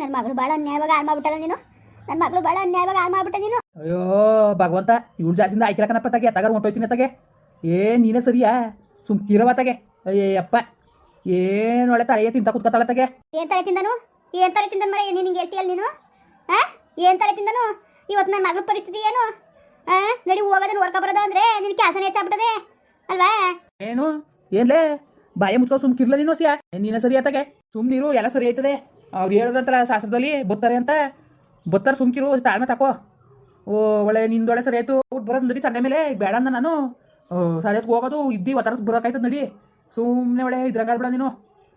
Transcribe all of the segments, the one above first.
ನನ್ನ ಮಗಳು ಭಾಳ ಅನ್ಯಾಯವಾಗಿ ಹಾಳು ಮಾಡ್ಬಿಟ್ಟಲ್ಲ ನೀನು? ನನ್ನ ಮಗಳು ಭಾಳ ಅನ್ಯಾಯವಾಗಿ ಹಾಳು ಮಾಡ್ಬಿಟ್ಟ ನೀನು? ಅಯ್ಯೋ ಭಗವಂತ ಇವಳು ಜಾಸ್ತಿಯಿಂದ ಆಯ್ಕಿರಕನಪ್ಪ ತಗೆ. ತಗರ್ ಹೊಂಟೋಯ್ತೀನಿ ತಗೆ. ಏ ನೀನೇ ಸರಿಯಾ? ಸುಮ್ ಕಿರವ ತಗೆ. ಅಯ್ಯಪ್ಪ ಏನು ಒಳ್ಳೆ ತಲೆಗೆ ತಿಂತ ಕುತ್ಕೊತಾಳ ತಗೆ. ಏನ್ ತಲೆ ತಿಂದನು? ಏನ್ ತಲೆ ತಿಂದನು ಮರ? ನೀನು ಹಿಂಗೆ ಹೇಳ್ತೀಯಲ್ಲ ನೀನು? ಹಾ ಏನ್ ತಲೆ ತಿಂದನು? ಇವತ್ತು ನನ್ನ ಮಗಳ ಪರಿಸ್ಥಿತಿ ಏನು? ಹಾ ನಡಿ ಹೋಗೋದನ್ನ ನೋಡ್ಕೊ ಬರೋದ ಅಂದ್ರೆ ನಿನ್ ಕ್ಯಾಸನ ಹೆಚ್ಚಾಗ್ಬಿಟ್ಟದೆ ಅಲ್ವಾ? ಏನು? ಏನ್ಲೇ? ಬಾಯ ಮುಚ್ಕೊಂಡು ಸುಮ್ ಕಿರ್ಲ ನೀನು ಸಿಯಾ ನೀನೇ ಸರಿ ಆತಗೆ ಸುಮ್ ನೀರು ಎಲ್ಲ ಸರಿ ಆಯ್ತದೆ ಅವ್ರು ಹೇಳಿದ್ರಂತಲ್ಲ ಶಾಸ್ತ್ರದಲ್ಲಿ ಬತ್ತಾರೆ ಅಂತ. ಬತ್ತಾರೆ ಸುಮ್ಕಿರು ತಾಳ್ಮೆ ತಕೋ. ಓ, ಒಳ್ಳೆ ನಿಂದೊಳೆ ಸರಿ ಆಯ್ತು. ಊಟ ಬರೋದು ನಡಿ ಸಂಡೆ ಮೇಲೆ. ಬೇಡ ಅಂದ ನಾನು. ಸರಿ ಹೋಗೋದು. ಇದ್ದಿ ಒತ್ತಾರ ಬರೋಕಾಯ್ತದ ನಡಿ. ಸುಮ್ಮನೆ ಒಳ್ಳೆ ಇದ್ರಂಗಾಡ್ಬಿಡ ನೀನು.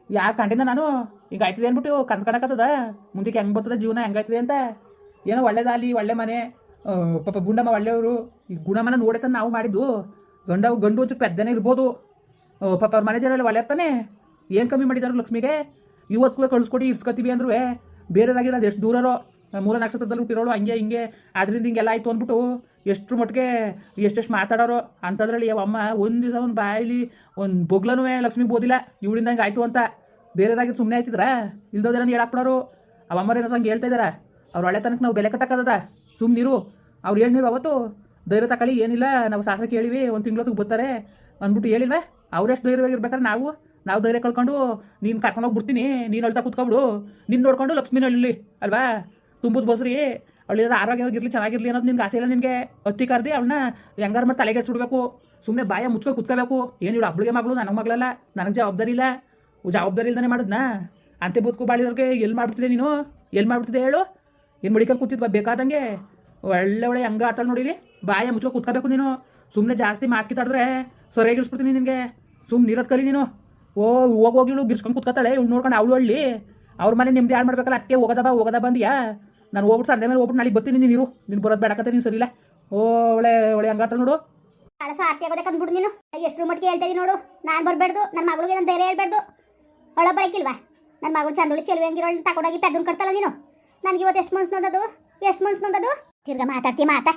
ಯಾಕೆ ಕಂಡಿದ್ದ ನಾನು? ಈಗ ಆಯ್ತದೆ ಅಂದ್ಬಿಟ್ಟು ಕನ್ಸು ಕಾಣಕತ್ತದ. ಮುಂದಕ್ಕೆ ಹೆಂಗೆ ಬರ್ತದೆ ಜೀವನ ಹೆಂಗಾಯ್ತದೆ ಅಂತ. ಏನೋ ಒಳ್ಳೇದಾಗಲಿ ಒಳ್ಳೆ ಮನೆ. ಪಾಪ ಗುಂಡಮ್ಮ ಒಳ್ಳೆಯವರು. ಈ ಗುಣಮನ ನೋಡೈತ ನಾವು ಮಾಡಿದ್ದು. ಗಂಡ, ಗಂಡು ಒಂಚೂರು ಪೆದ್ದನೇ ಇರ್ಬೋದು. ಪಾಪ ಅವ್ರ ಮನೆ ಜನ ಒಳ್ಳೆ ಇರ್ತಾನೆ. ಏನು ಕಮ್ಮಿ ಮಾಡಿದಾರು ಲಕ್ಷ್ಮಿಗೆ? ಇವತ್ತು ಕೂಡ ಕಳಿಸ್ಕೊಡಿ, ಇರ್ಸ್ಕೊತೀವಿ ಅಂದ್ರು ಬೇರೆದಾಗಿರೋ ಅದು ಎಷ್ಟು ದೂರರೋ, ಮೂಲ ನಕ್ಷತ್ರದಲ್ಲಿ ಹುಟ್ಟಿರೋಳು, ಹಂಗೆ ಹಿಂಗೆ ಅದರಿಂದ ಹಿಂಗೆಲ್ಲ ಆಯಿತು ಅಂದ್ಬಿಟ್ಟು ಎಷ್ಟು ಮಟ್ಟಿಗೆ ಎಷ್ಟೆಷ್ಟು ಮಾತಾಡೋರು ಅಂಥದ್ರಲ್ಲಿ ಅಮ್ಮ ಒಂದು ದಿವಸ ಒಂದು ಬಾಯಲ್ಲಿ ಒಂದು ಬೊಗ್ಲನೂ ಲಕ್ಷ್ಮಿಗೆ ಓದಿಲ್ಲ ಇವಳಿಂದ ಹಂಗೆ ಆಯಿತು ಅಂತ ಬೇರೆದಾಗಿ ಸುಮ್ಮನೆ ಆಯ್ತಿದ್ರ ಇಲ್ದೋದ್ರೆ ಹೇಳಾಕ್ಬಿಡೋರು ಅವಮ್ಮರೇನೋ ಹಂಗೆ ಹೇಳ್ತಾ ಇದಾರ, ಅವ್ರ ಒಳ್ಳೆ ತನಕ ನಾವು ಬೆಲೆ ಕಟ್ಟಕ್ಕದ ಸುಮ್ಮನಿರು ಅವ್ರು ಹೇಳಿಲ್ವ ಅವತ್ತು, ಧೈರ್ಯ ತಕೊಳ್ಳಿ, ಏನಿಲ್ಲ, ನಾವು ಶಾಸ್ತ್ರ ಕೇಳಿವಿ, ಒಂದು ತಿಂಗಳೊತ್ತಿಗೆ ಬರ್ತಾರೆ ಅಂದ್ಬಿಟ್ಟು ಹೇಳಿಲ್ವೇ? ಅವ್ರೆಷ್ಟು ಧೈರ್ಯವಾಗಿರ್ಬೇಕಾದ್ರೆ ನಾವು ನಾವು ಧೈರ್ಯ ಕಳ್ಕೊಂಡು ನೀನು ಕರ್ಕೊಂಡೋಗಿ ಬಿಡ್ತೀನಿ, ನೀನು ಅಳ್ತಾ ಕುತ್ಕೊಬಿಡು ನಿನ್ನ ನೋಡ್ಕೊಂಡು ಲಕ್ಷ್ಮೀನ ಅಳ್ಳಿ, ಅಲ್ವಾ? ತುಂಬುದು ಬಸ್ರಿ. ಅವಳಿರೋ ಆರೋಗ್ಯವಾಗಿರಲಿ, ಚೆನ್ನಾಗಿರ್ಲಿ ಅನ್ನೋದು ನಿನ್ಗೆ ಆಸೆ ಇಲ್ಲ ನಿನಗೆ. ಅತ್ತಿ ಕರ್ದಿ ಅವಳನ್ನ ಹೆಂಗಾರು ಮಾಡಿ ತಲೆಗೆ ಸುಮ್ಮನೆ ಬಾಯ ಮುಚ್ಕೊಂಡು ಕುತ್ಕೋಬೇಕು. ಏನು ಇವಳು ಅಬ್ಳಿಗೆ ಮಗಳು, ನನಗೆ ಮಗಳಲ್ಲ, ನನಗೆ ಜವಾಬ್ದಾರಿ ಇಲ್ಲ. ಜವಾಬ್ದಾರಿ ಇಲ್ದಾನೆ ಮಾಡಿದ್ನಾ? ಅಂತೆ ಬದುಕು ಬಾಳಿರೋರಿಗೆ ಎಲ್ಲಿ ಮಾಡ್ಬಿಡ್ತಿದೆ ನೀನು? ಎಲ್ಲಿ ಮಾಡ್ಬಿಡ್ತಿದೆ ಹೇಳು? ಏನು ಮಡಿಕಲ್ ಕೂತಿದ್ವಾ ಬೇಕಾದಂಗೆ? ಒಳ್ಳೆ ಒಳ್ಳೆ ಹಂಗ ಆಡ್ತಾಳೆ ನೋಡಿಲಿ ಬಾಯ ಮುಚ್ಕೊ ಕುತ್ಕೋಬೇಕು ನೀನು. ಸುಮ್ಮನೆ ಜಾಸ್ತಿ ಮಾತು ಕಿತ್ತಾಡಿದ್ರೆ ಸರಿಯಾಗಿ ಇಳಿಸ್ಬಿಡ್ತೀನಿ ನಿನಗೆ. ಸುಮ್ಮನೆ ಇರೋದು ಕಲಿ ನೀನು. ಓ, ಹೋಗಿ ಹೋಗಿ ಇವಳು ಗಿರ್ಸ್ಕೊಂಡು ಕುತ್ಕೊತಾಳೆ ಇವ್ಳು ನೋಡ್ಕೊಂಡು ಅವಳು ಹಳ್ಳಿ. ಅವ್ರ ಮನೆ ನಿಮ್ದು ಯಾರು ಮಾಡ್ಬೇಕಲ್ಲ ಅತ್ತೆ ಹೋಗೋದ ಬಾ, ಹೋಗೋದ ಬಂದಿಯಾ ನಾನು ಹೋಗ್ಬಿಟ್ಟು ಸಂದೆ ಮೇಲೆ ಹೋಗ್ಬಿಟ್ಟು ನಾಳೆ ಬರ್ತೀನಿ ನೀನು ಇರು. ನೀನು ಬರೋದು ಬೇಡಕತ್ತೆ ನೀನು ಸರಿಲ್ಲ ಓ, ಒಳ್ಳೆ ಒಳ್ಳೆ ಹಂಗಾತ ನೋಡು. ಕಳಸ ಆರ್ತಿ ಆಗೋದಕ್ಕೆ ಅಂದ್ಬಿಡು ನೀನು. ಎಷ್ಟು ಮಟ್ಟಿಗೆ ಹೇಳ್ತಾ ನೋಡು. ನಾನು ಬರಬೇಡ್ದು ನನ್ನ ಮಗಳಿಗೆ ನಾನು ಧೈರ್ಯ ಹೇಳ್ಬೇಡ್ದು. ಒಳ ಬರಕ್ಕಿಲ್ವಾ ನನ್ನ ಮಗಳು ಚಂದೊಳಿ ಚೆಲುವೆ ಹಂಗಿರೋಳು ತಗೊಂಡೋಗಿ ಪೆದ್ದನ್ ಕಟ್ತಲ್ಲ ನೀನು. ನನಗೆ ಇವತ್ತು ಎಷ್ಟು ಮನ್ಸು ನೋದದು? ಎಷ್ಟು ಮನ್ಸು ನೋದದು? ತಿರ್ಗಾ ಮಾತಾಡ್ತಿ, ಮಾತಾ.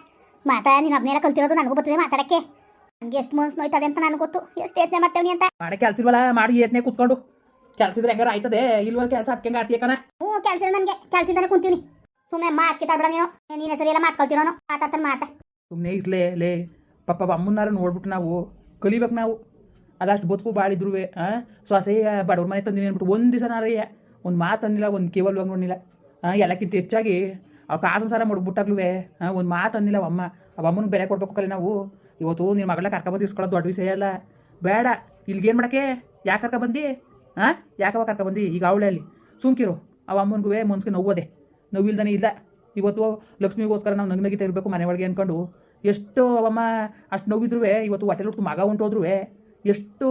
ಮಾತಾ, ನೀನು ಒಬ್ಬನೆಲ್ಲ ಕಲ್ತಿರೋದು, ನನಗೂ ಬರ್ತದೆ ಮಾತಾಡಕ್ಕೆ. ನನಗೆ ಎಷ್ಟು ಮನ್ಸು ನೋಯ್ತದೆ ಅಂತ ನನಗೆ ಗೊತ್ತು. ಎಷ್ಟು ಯತ್ನೆ ಮಾಡ್ತೇವೆ ಅಂತ? ಮಾಡೋ ಕೆಲಸ ಇಲ್ವಲ್ಲ? ಮಾಡಿ ಯತ್ನೆ ಕುತ್ಕೊಂಡು. ಕೆಲಸ ಇದ್ರೆ ಹೆಂಗಾರ ಆಯ್ತದೆ? ಇಲ್ವಲ್ಲ ಕೆಲಸ ಹತ್ಕಂಗ ಆಡ್ತೀಯಕನ ಹ್ಞೂ ಕೆಲಸ ನನಗೆ. ಕೆಲಸ ಇದ್ದಾನೆ ಕುಂತೀವಿ ಸುಮ್ಮನೆ ಮಾತು ಕಿತ್ತಾಡ್ಬೇಡ ನೀನು. ನೀನೇ ಸರಿ ಎಲ್ಲ ಮಾತ್ಕೊಳ್ತೀರೋನು ಮಾತಾಡ್ತಾನೆ ಮಾತಾ ಸುಮ್ಮನೆ ಇರ್ಲೇ ಲೇ. ಪಾಪ ಅಮ್ಮನಾರ ನೋಡ್ಬಿಟ್ಟು ನಾವು ಕಲಿಬೇಕು ನಾವು. ಅದಷ್ಟು ಬದುಕು ಬಾಳಿದ್ರು ಹಾಂ ಸೊಸೆ ಬಡವ್ರ ಮನೆ ತಂದಿನಿ ಅಂದ್ಬಿಟ್ಟು ಒಂದು ದಿವಸ ನಾರಯ್ಯ ಒಂದು ಮಾತು ಅಂದಿಲ್ಲ ಒಂದು ಕೇವಲ್ ನೋಡಿಲ್ಲ ಎಲ್ಲಕ್ಕಿಂತ ಹೆಚ್ಚಾಗಿ ಅವ್ರು ಕಾಸು ಸಾರ ಮುಡ್ಬಿಟ್ಟಾಗ್ಲೂ ಹಾಂ ಒಂದು ಮಾತು ಅಂದಿಲ್ಲ ಅಮ್ಮ. ಅವ ಅಮ್ಮನ ಬೆಲೆ ಕೊಡ್ಬೇಕು ನಾವು? ಇವತ್ತು ನಿನ್ನ ಮಗಳ ಕರ್ಕೊಬಂದು ಇಸ್ಕೊಳ್ಳೋದು ದೊಡ್ಡ ವಿಷಯ ಅಲ್ಲ. ಬೇಡ ಇಲ್ಲಿಗೇನು ಮಾಡಕ್ಕೆ? ಯಾಕೆ ಕರ್ಕೊಬಂದು ಹಾಂ ಯಾಕವ ಕರ್ಕೊಬಂದು ಈಗ ಅವಳೆ ಅಲ್ಲಿ ಸುಮ್ಕಿರು. ಅವ ಅಮ್ಮನಿಗೂ ಮನ್ಸಿಗೆ ನೋವೋದೆ ನೋವಿಲ್ದಾನೆ ಇಲ್ಲ. ಇವತ್ತು ಲಕ್ಷ್ಮಿಗೋಸ್ಕರ ನಾವು ನಗ್ನಗಿತ ಇರಬೇಕು ಮನೆ ಒಳಗೆ ಅಂದ್ಕೊಂಡು ಎಷ್ಟು ಅವಮ್ಮ ಅಷ್ಟು ನೋವಿದ್ರು ಇವತ್ತು ಹೊಟ್ಟೆಲಿ ಹುಟ್ಟು ಮಗ ಉಂಟೋದ್ರು ಎಷ್ಟು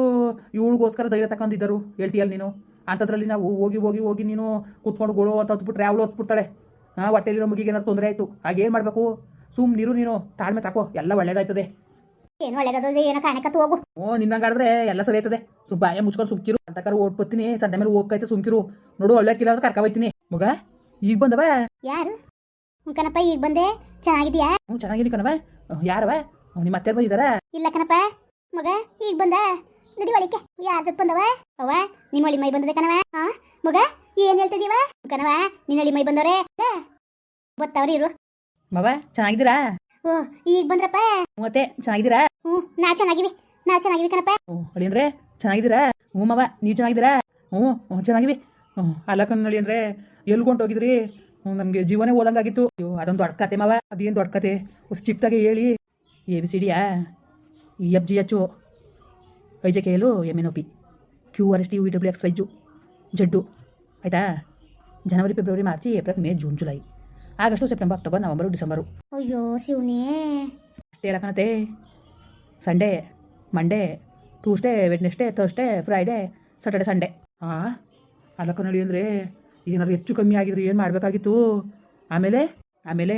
ಇವಳಿಗೋಸ್ಕರ ಧೈರ್ಯ ತಗೊಂಡಿದ್ದರು ಹೇಳ್ತೀಯಲ್ಲ ನೀನು? ಅಂಥದ್ರಲ್ಲಿ ನಾವು ಹೋಗಿ ಹೋಗಿ ಹೋಗಿ ನೀನು ಕೂತ್ಕೊಂಡು ಗೋಳು ಅಂತ ಹೊತ್ಬಿಟ್ರೆ ಅವಳು ಹೊತ್ಬಿಡ್ತಾಳೆ. ಹಾಂ ಹೊಟ್ಟೆಲಿರೋ ಮಗಿಗೆ ಏನಾದ್ರು ತೊಂದರೆ ಆಯಿತು. ಆಗೇನು ಮಾಡಬೇಕು? ಸುಮ್ಮನೆ ನೀರು ನೀನು ತಾಳ್ಮೆ ತಾಕೋ. ಎಲ್ಲ ಒಳ್ಳೇದಾಯ್ತದೆ. ಏನು ಒಳ್ಳೇದಾದ್ರೆ ಏನೋ ಕಾಣಕತ್ತು ಹೋಗು. ಓ ನಿನ್ನಂಗಾಡಿದ್ರೆ ಎಲ್ಲ ಸರಿ ಆಯ್ತದೆ. ಸುಮ್ ಬಾಯ ಮುಚ್ಕೊಂಡು ಸುಮ್ಕಿರು. ಅಂತಕಾರ ಓಡ್ಬತ್ತೀನಿ. ಸಂತೆ ಮೇಲೆ ಹೋಗ್ಕೈತೆ ಸುಮ್ಕಿರು. ನೋಡು ಒಳ್ಳೆ ಕಿಲ್ಲ ಅಂತ ಕರ್ಕೊಬತ್ತೀನಿ ಮಗ ಈಗ ಬಂದವ? ಯಾರು? ಹ್ಞೂ ಕಣಪ್ಪ ಈಗ ಬಂದೆ. ಚೆನ್ನಾಗಿದ್ಯಾ? ಹ್ಞೂ ಚೆನ್ನಾಗಿನಿ ಕಣವ ಯಾರವ ನಿಮ್ಮ ಅತ್ತೆ ಬಂದಿದಾರ ಇಲ್ಲ ಕಣಪ್ಪ. ಮಗ ಈಗ ಬಂದ? ನಡಿ ಒಳಿಕೆ ಯಾರ ಜೊತೆ ಬಂದವ? ಅವ್ವ ನಿಮ್ಮ ಅಳಿ ಮೈ ಬಂದದೆ ಕಣವ ಹಾ ಮಗ ಏನ್ ಹೇಳ್ತಿದೀವ ಕಣವ ನಿನ್ನ ಅಳಿ ಮೈ ಬಂದವ್ರೆ ಗೊತ್ತವ್ರಿ ಇರು. ಮವ ಚೆನ್ನಾಗಿದ್ದೀರಾ? ಓ ಈಗ ಬಂದ್ರಪ್ಪ. ಮತ್ತೆ ಚೆನ್ನಾಗಿದ್ದೀರಾ? ಹ್ಞೂ ನಾ ಚೆನ್ನಾಗಿವಿ ನಾ ಚೆನ್ನಾಗಿವಿ ಕಣಪ್ಪ. ಹ್ಞೂ ಅಳಿ ಅಂದ್ರೆ ಚೆನ್ನಾಗಿದ್ದೀರಾ? ಹ್ಞೂ ಮವ ನೀವು ಚೆನ್ನಾಗಿದ್ದೀರಾ? ಹ್ಞೂ ಹ್ಞೂ ಚೆನ್ನಾಗಿವಿ. ಹ್ಞೂ ಅಲ್ಲ ಅಂದರೆ ಎಲ್ಲಿ ಹೋಗಿದ್ರಿ? ಹ್ಞೂ ನಮಗೆ ಜೀವನೇ ಓದಂಗಾಗಿತ್ತು ಅಯ್ಯೋ ಅದೊಂದು ದೊಡ್ಡ ಕತೆ ಮವ ಅದೇನು ದೊಡ್ಡ ಕತೆ? ಚಿಕ್ಕದಾಗೆ ಹೇಳಿ. A B C ಡಿಯಾ E F G H I J K L M N O P. Q R S T U W X Y ಜು. ಜಡ್ಡು. ಆಯಿತಾ? January February March April May June July. August September October November December. ಅಯ್ಯೋ ಶಿವನೇ. ಅಷ್ಟೇ ಇಲ್ಲ ಕಣತೆ. Sunday Monday Tuesday Wednesday Thursday Friday Saturday Sunday ಹಾಂ ಅಲ್ಲ ಕನ್ನಡಿ ಅಂದರೆ ಏನಾದ್ರು ಹೆಚ್ಚು ಕಮ್ಮಿ ಆಗಿದ್ರೆ ಏನು ಮಾಡಬೇಕಾಗಿತ್ತು? ಆಮೇಲೆ ಆಮೇಲೆ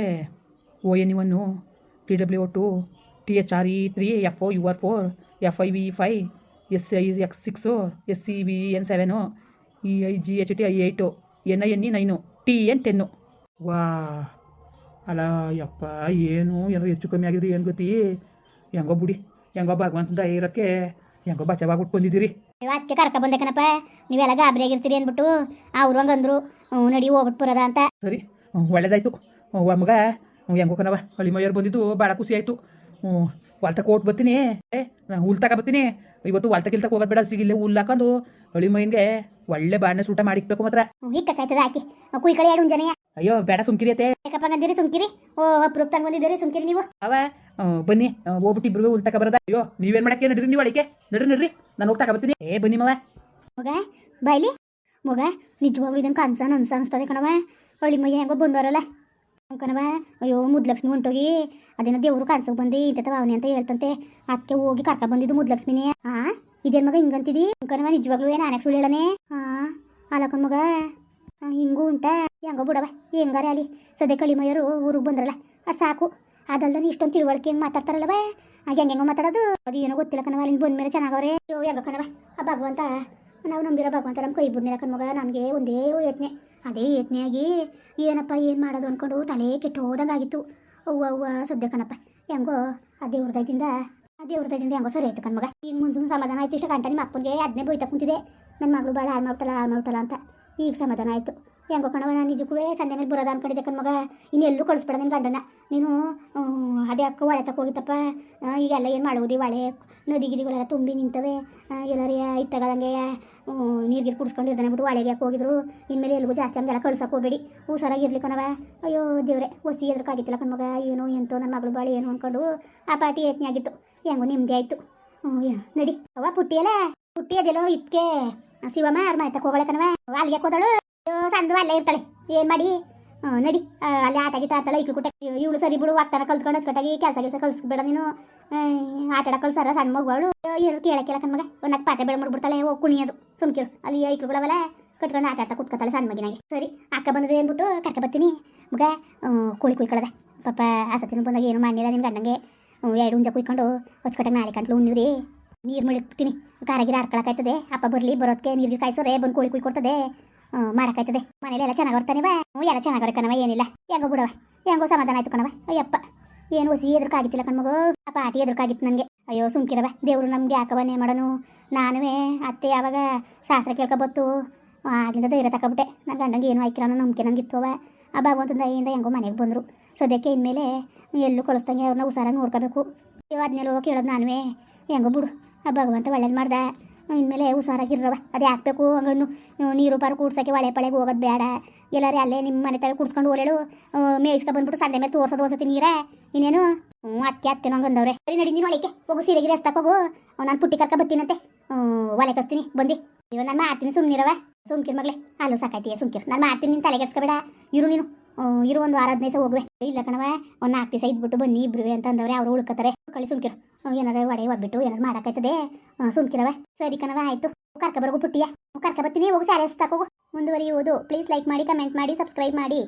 O N one T W two T H R E three F O U R four F I V five S I X six S C B N seven E I G H T I eight N I N E nine T N ten ವಾ ಅಲ್ಲ ಯಪ್ಪ ಏನು ಏನಾರು ಹೆಚ್ಚು ಕಮ್ಮಿ ಆಗಿದ್ರಿ ಏನು ಗೊತ್ತಿ? ಹೆಂಗೋ ಬಿಡಿ ಹೆಂಗೋ ಭಗವಂತನ ದಯ ಇರೋಕ್ಕೆ ಹೆಂಗೋ ಬಚಾವಾಗ್ಬಿಟ್ಟು ಬಂದಿದ್ದೀರಿ. ನೀವು ಅದಕ್ಕೆ ಕರ್ಕ ಬಂದೆ ಕಣಪ್ಪ. ನೀವೆಲ್ಲ ಗಾಬರಿ ಆಗಿರ್ತೀರಿ ಅಂದ್ಬಿಟ್ಟು ಅವ್ರು ಹಂಗಂದ್ರು ಹ್ಞೂ ನಡಿ ಹೋಗ್ಬಿಟ್ಟು ಬರೋದ ಅಂತ. ಸರಿ ಒಳ್ಳೇದಾಯ್ತು. ಮಗ ಹೆಂಗೋ ಕಣವ ಹಳ್ಳಿ ಮೈಯವ್ರು ಬಂದಿದ್ದು ಭಾಳ ಖುಷಿ ಆಯಿತು. ಹ್ಞೂ ಹೊಲ್ತ ಕೋಟ್ ಬರ್ತೀನಿ. ಏ ನಾನು ಹುಲ್ ತಕ ಬರ್ತೀನಿ. ಇವತ್ತು ಹೊಲ್ತ ಗಿಲ್ತಕ್ಕೆ ಹೋಗೋದು ಬೇಡ ಸಿಗಿಲ್ಲ ಹುಲ್ ಹಾಕೊಂಡು ಮೈನ್ಗೆ ಒಳ್ಳೆ ಬಾಣೆ ಸೂಟ ಮಾಡಿಕ್ಬೇಕು ಮಾತ್ರ. ಹ್ಞೂ ಹಿಕ್ಕಕ್ಕಾಯ್ತದ ಹಾಕಿ ಕುಯ್ಕಳಿ ಎರಡು ಜನೆಯ ಅಯ್ಯೋ ಬೇಡ ಸುಮ್ಕಿರಿ ಅತ್ತೆ. ಯಾಕಪ್ಪ ಅಂದಿರಿ ಸುಮ್ಕಿರಿ. ಓ ಅಪ್ರೂಪ್ ತಂಗ್ ಬಂದಿದ್ದೀರಿ ಸುಮ್ಕಿರಿ ನೀವು. ಅವ ಆ, ಬನ್ನಿ. ಆ, ಹೋಗ್ಬಿಟ್ಟು ಇಬ್ರಿಗೂ ಹುಲ್ ತಕ ಬರದ. ಅಯ್ಯೋ ನೀವೇನ್ ಮಾಡಕ್ಕೆ ನಡ್ರಿ ನೀವು ಅಳಿಕೆ ನಡ್ರಿ ನಡ್ರಿ. ನಾನು ಹೋಗ್ತಾ ಬರ್ತೀನಿ. ಏ ಬನ್ನಿ ಮವ. ಮಗ ಬಾಯ್ಲಿ. ಮಗ ನಿಜವಾಗ್ಲೂ ಇದನ್ ಕನ್ಸ ಅನ್ಸ ಅನ್ಸ್ತದೆ ಕಣವ ಹಳ್ಳಿ ಮಯ್ಯ ಹೆಂಗೋ ಬಂದವರಲ್ಲ. ಹ್ಞೂ ಕಣವ ಅಯ್ಯೋ ಮುದ್ಲಕ್ಷ್ಮಿ ಹೊಂಟೋಗಿ. ಅದೇನೋ ದೇವರು ಕನ್ಸೋಗಿ ಬಂದು ಇಂಥ ಭಾವನೆ ಅಂತ ಹೇಳ್ತಂತೆ. ಅದಕ್ಕೆ ಹೋಗಿ ಕರ್ಕ ಬಂದಿದ್ದು ಮುದ್ಲಕ್ಷ್ಮಿನೇ. ಹಾ ಇದೇನ್ ಮಗ ಹಿಂಗಂತಿದಿ? ಕಣವ ನಿಜವಾಗ್ಲೂ ಏನು ಆನೆಕ್ ಸುಳ್ಳು ಹೇಳನೆ? ಹಾಂ ಅಲ್ಲಕ್ಕ ಮಗ. ಆ, ಹಿಂಗೂ ಉಂಟ? ಹೆಂಗೋ ಬಿಡವ ಹೆಂಗಾರ ಅಲ್ಲಿ? ಸದ್ಯ ಕಳಿಮಯ್ಯರು ಊರಿಗೆ ಬಂದ್ರಲ್ಲ, ಅದು ಸಾಕು. ಅದಲ್ದ ಇಷ್ಟೊಂದು ತಿಳುವಳಿಕೆ ಹೆಂಗೆ ಮಾತಾಡ್ತಾರಲ್ಲವ ಹಾಗೆ ಹೆಂಗೆ ಮಾತಾಡೋದು. ಅದು ಏನೋ ಗೊತ್ತಿಲ್ಲ ಕಣವ ಅಲ್ಲಿ ಬಂದ ಮೇಲೆ ಚೆನ್ನಾಗವ್ರೆ. ಅಯ್ಯೋ, ಹೆಂಗ ಕಣವ ಆ ಭಗವಂತ, ನಾವು ನಂಬಿರೋ ಭಗವಂತ ನಮ್ಮ ಕೈ ಬಿಡ್ನಿಲ್ಲ ಕಣ್ಮಗ ನನಗೆ ಒಂದೇ ಯತ್ನೆ. ಅದೇ ಯೋಚನೆಯಾಗಿ ಏನಪ್ಪ, ಏನು ಮಾಡೋದು ಅಂದ್ಕೊಂಡು ತಲೆ ಕೆಟ್ಟು ಹೋದಂಗಾಗಿತ್ತು. ಅವ್ವ ಅವ್ವ, ಸದ್ಯ ಕಣಪ್ಪ, ಹೆಂಗೋ, ಆ ದೇವ್ರದಿಂದ ಆ ದೇವ್ರದಿಂದ ಹೆಂಗೋ ಸರಿ ಆಯ್ತು ಕಣ್ಮಗ ಈಗ ಮುಂಚೆ ಸಮಾಧಾನ ಆಯ್ತು, ಇಷ್ಟ ಗಂಟೆ ನಿಮ್ಮ ಅಪ್ಪನಿಗೆ ಅದನ್ನೇ ಬೈತಾ ಕುಂತಿದೆ ನನ್ನ ಮಗಳು ಭಾಳ ಹಾಳು ಮಾಡ್ಬಿಟ್ಟಲ್ಲ ಹಾಳು ಮಾಡ್ಬಿಟ್ಟಲ್ಲ ಅಂತ. ಈಗ ಸಮಾಧಾನ ಆಯಿತು. ಹೆಂಗೋ ಕಣವ ನಾನು ನಿಜಕ್ಕೂ ಸಂಜೆ ಮೇಲೆ ಬರೋದ ಅನ್ಕೊಂಡಿದ್ದೆ ಕಣ್ಮಗ ಇನ್ನೆಲ್ಲೂ ಕಳಿಸ್ಬೇಡ ನಿನ್ನ ಗಂಡನ ನೀನು ಅದೇ ಅಕ್ಕ ಒಳೆ ತಕ್ಕ ಹೋಗಿತ್ತಪ್ಪ. ಈಗೆಲ್ಲ ಏನು ಮಾಡೋದು ಒಳೆ ನದಿ ಗಿದಿಗಳೆಲ್ಲ ತುಂಬಿ ನಿಂತವೆ. ಎಲ್ಲರೂ ಇತ್ತಾಗದಂಗೆ ನೀರ್ಗಿರು ಕುಡಿಸ್ಕೊಂಡು ಇರ್ದಾನೆ ಬಿಟ್ಟು ಒಳೆಗೆ ಯಾಕೆ ಹೋಗಿದ್ರು? ಇನ್ಮೇಲೆ ಎಲ್ಲಿಗೂ ಜಾಸ್ತಿ ಹಂಗೆಲ್ಲ ಕಳ್ಸೋಕೆ ಹೋಗ್ಬೇಡಿ. ಹುಷಾರಾಗಿರ್ಲಿ ಕಣವ ಅಯ್ಯೋ ದೇವ್ರೆ ಹೊಸಿ ಎದ್ರಕ್ಕಾಗಿತ್ತಿಲ್ಲ ಕಣ್ಮಗ ಏನು ಎಂತೋ ನನ್ನ ಮಗಳು ಬಾಳಿ ಏನು ಅಂದ್ಕೊಂಡು ಆ ಪಾರ್ಟಿ ಯತ್ನೆ ಆಗಿತ್ತು ಹೆಂಗೋ ನೆಮ್ಮದಿ ಆಯಿತು. ನಡಿ. ಅವ ಪುಟ್ಟಿ ಅಲ್ಲ ಪುಟ್ಟಿ ಅದೆಲ್ಲೋ ಇದ್ಕೆ ಶಿವಮ್ಮ ಯಾರು ಮಾಡ್ತಕ್ಕೆ ಹೋಗಳೆ ಕಣವ ಅಲ್ಲಿಗೆ ಹೋದಳು ಸಂದು ಅಲ್ಲೇ ಇರ್ತಾಳೆ. ಏನು ಮಾಡಿ? ನಡಿ. ಅಲ್ಲಿ ಆಟ ಗಿಟ ಆಡ್ತಾಳೆ ಈಕ್ಳು ಕುಟ್ಟ ಇವಳು ಸರಿ ಬಿಡು ವಾಗ್ತಾನ ಕಲ್ತ್ಕೊಂಡು ಅಚ್ಚುಕಟ್ಟಾಗಿ ಕೆಲಸ ಕೆಲಸ ಕಲ್ಸ್ಬೇಡ ನೀನು. ಆಟ ಆಡ ಕಲ್ಸಾರ ಸಣ್ಣ ಮಗುವಳು. ಹೇಳು ಕೇಳಕ್ಕಿಲ್ಲ ಕಣ್ಮಗ ಒಂದಕ್ಕೆ ಪಾತ್ರೆ ಬೆಳೆ ಮಾಡ್ಬಿಡ್ತಾಳೆ ಹೋಗಿ ಕುಣಿಯೋದು. ಸುಮ್ಕಿರು. ಅಲ್ಲಿ ಐಕ್ಳುಗಳವಲ್ಲ ಕಟ್ಕೊಂಡು ಆಟ ಆಡ್ತಾ ಕೂತ್ಕೊತಾಳೆ ಸಣ್ಣ ಮಗಿನಾಗೆ. ಸರಿ, ಅಕ್ಕ ಬಂದದೆ ಅಂದ್ಬಿಟ್ಟು ಕರ್ಕ ಬರ್ತೀನಿ. ಮಗ ಕುಳಿ ಕೋಳಿ ಕುಯ್ಕೊಳ್ಳದೆ ಪಾಪ, ಆ ಸತ್ತಿನ ಬಂದಾಗ ಏನು ಮಾಡಿಲ್ಲ ನಿನ್ನ ಗಂಡಂಗೆ. ಎರಡು ಹುಂಜ ಕುಯ್ಕೊಂಡು ಹೊಚ್ಕಟ್ಟಾಗ ನಾಳೆ ಕಂಟ್ಲು ಉಣ್ಣಿವ್ರಿ ನೀರು ಮುಳುಗ್ತೀನಿ ಕಾರಾಗಿರ ಆಡ್ಕೊಳಕಾಯ್ತದೆ. ಅಪ್ಪ ಬರಲಿ ಬರೋದಕ್ಕೆ ನೀರಿಗೆ ಕಾಯಿಸೋರೆ, ಬಂದು ಕೋಳಿ ಕುಯ್ಕೊಡ್ತದೆ ಮಾಡೋಕ್ಕಾಯ್ತದೆ ಮನೇಲಿ ಎಲ್ಲ ಚೆನ್ನಾಗಿ ಬರ್ತಾನಿವ ಹ್ಞೂ ಎಲ್ಲ ಚೆನ್ನಾಗಿ ಕಣವ ಏನಿಲ್ಲ. ಹೆಂಗೋ ಬಿಡವ, ಹೆಂಗೋ ಸಮಾಧಾನ ಆಯ್ತು ಕಣವ. ಅಯ್ಯಪ್ಪ, ಏನು ಹೊಸಿ ಎದುರ್ಕಾಗಿತ್ತಿಲ್ಲ ಕಣ್ಮಗು ಆ ಪಾಟಿ ಎದುರ್ಕಾಗಿತ್ತು ನನಗೆ. ಅಯ್ಯೋ, ಸುಮ್ಕಿರವ. ದೇವರು ನಮ್ಗೆ ಯಾಕವನ್ನೇ ಮಾಡೋನು? ನಾನುವೇ, ಅತ್ತೆ ಯಾವಾಗ ಶಾಸ್ತ್ರ ಕೇಳ್ಕೊಬತ್ತು? ಆಗಿಂದ ಧೈರ್ಯ ತಗೊಬಿಟ್ಟೆ ನನ್ನ ಗಂಡಂಗೆ ಏನು ಅನ್ನೋ ನಂಬಿಕೆ ನಂಗಿತ್ತು ಅವ. ಆ ಭಗವಂತನ ದಯಿಂದ ಹೆಂಗೋ ಮನೆಗೆ ಬಂದರು. ಸದ್ಯಕ್ಕೆ ಇನ್ಮೇಲೆ ಎಲ್ಲೂ ಕಳಿಸ್ದಂಗೆ ಅವ್ರನ್ನ ಹುಷಾರಾಗಿ ನೋಡ್ಕೋಬೇಕು. ಹೋಗಿ ಕೇಳೋದು ನಾನುವೇ. ಹೆಂಗೋ ಬಿಡು. ಆ ಭಗವಂತ ಒಳ್ಳೇದು ಮಾಡ್ದೆ. ಇನ್ಮೇಲೆ ಹುಷಾರಾಗಿರ್ರವ ಅದೇ ಹಾಕ್ಬೇಕು ಹಂಗನ್ನು. ನೀರು ಪಾರು ಕೂಡ್ಸೋಕ್ಕೆ ಒಳೆ ಪಳೆಗೆ ಹೋಗೋದು ಬೇಡ. ಎಲ್ಲರೂ ಅಲ್ಲೇ ನಿಮ್ಮ ಮನೆ ತಗ ಕುಡ್ಸ್ಕೊಂಡು ಓಲೇಳು ಮೇಯಿಸ್ಕೊ ಬಂದ್ಬಿಟ್ಟು ಸಂಡೆ ಮೇಲೆ ತೋರ್ಸೋದು ಓಸತಿ ನೀರೇ ಇನ್ನೇನು? ಹ್ಞೂ ಅತ್ತೆ ಅತ್ತೆ ನಂಗಂದವ್ರೆ ಸರಿ ನಡಿ, ನೀನು ಒಳಕ್ಕೆ ಹೋಗು ಸೀರೆ ಗಿರಿ ಹಸ್ತಕ್ಕೆ ಹೋಗು ನಾನು ಪುಟ್ಟಿ ಕರ್ಕ ಬರ್ತೀನಂತೆ. ಒಲೆ ಕಸ್ತೀನಿ ಬಂದು. ಇವ ನಾನು ಮಾಡ್ತೀನಿ ಸುಮ್ಮನಿರವ ಸುಮ್ಕಿರ್ ಮಗ್ಲೆ ಅಲ್ಲೂ ಸಾಕಾಯ್ತೀಯ ಸುಮ್ಕಿರ್? ನಾನು ಮಾಡ್ತೀನಿ ನಿನ್ನ ತಲೆಗೆಡ್ಸ್ಕೊಬೇಡ ಇರು ನೀನು. ಇರು ಒಂದು ವಾರ ಹದಿನೈದು ಹೋಗುವೆ. ಇಲ್ಲ ಕಣವ ಒಂದು ನಾಲ್ಕು ದಿವಸ ಇದ್ಬಿಟ್ಟು ಬನ್ನಿ ಇಬ್ರುವೆ ಅಂತ ಅಂದವ್ರೆ, ಅವ್ರು ಉಳ್ಕೊತಾರೆ ಕಳಿ ಸುಮ್ಕಿರು. ಏನಾರ ಒಡೆ ಒಬ್ಬಿಟ್ಟು ಏನಾರು ಮಾಡೋಕ್ಕಾಯ್ತದೆ? ಸುಮ್ಕಿರವ ಸರಿ ಕಣವ ಆಯ್ತು. ಕರ್ಕ ಬರ್ಗು ಪುಟ್ಟಿಯ. ಕರ್ಕ ಬರ್ತೀನಿ, ಹೋಗು ಸ್ಯಾಲೆ ಹಸ್ತಾಕೋಗು ಮುಂದುವರಿಯುವುದು. ಪ್ಲೀಸ್ ಲೈಕ್ ಮಾಡಿ ಕಮೆಂಟ್ ಮಾಡಿ ಸಬ್ಸ್ಕ್ರೈಬ್ ಮಾಡಿ.